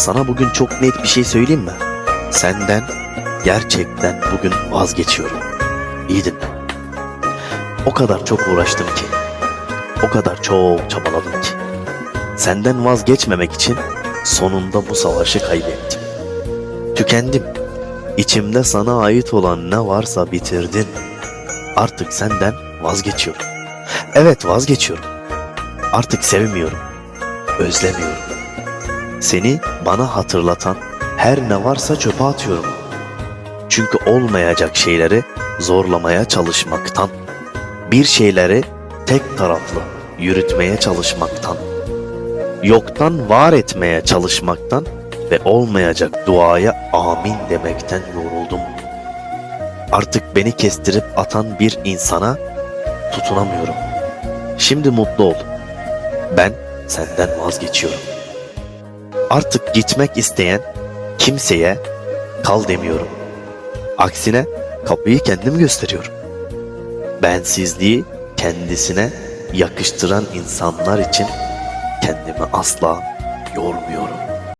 Sana bugün çok net bir şey söyleyeyim mi? Senden gerçekten bugün vazgeçiyorum. İyi dinle. O kadar çok uğraştım ki. O kadar çok çabaladım ki. Senden vazgeçmemek için sonunda bu savaşı kaybettim. Tükendim. İçimde sana ait olan ne varsa bitirdim. Artık senden vazgeçiyorum. Evet vazgeçiyorum. Artık sevmiyorum. Özlemiyorum. Seni bana hatırlatan her ne varsa çöpe atıyorum. Çünkü olmayacak şeyleri zorlamaya çalışmaktan, bir şeyleri tek taraflı yürütmeye çalışmaktan, yoktan var etmeye çalışmaktan ve olmayacak duaya amin demekten yoruldum. Artık beni kestirip atan bir insana tutunamıyorum. Şimdi mutlu ol. Ben senden vazgeçiyorum. Artık gitmek isteyen kimseye kal demiyorum. Aksine kapıyı kendim gösteriyorum. Bensizliği kendisine yakıştıran insanlar için kendimi asla yormuyorum.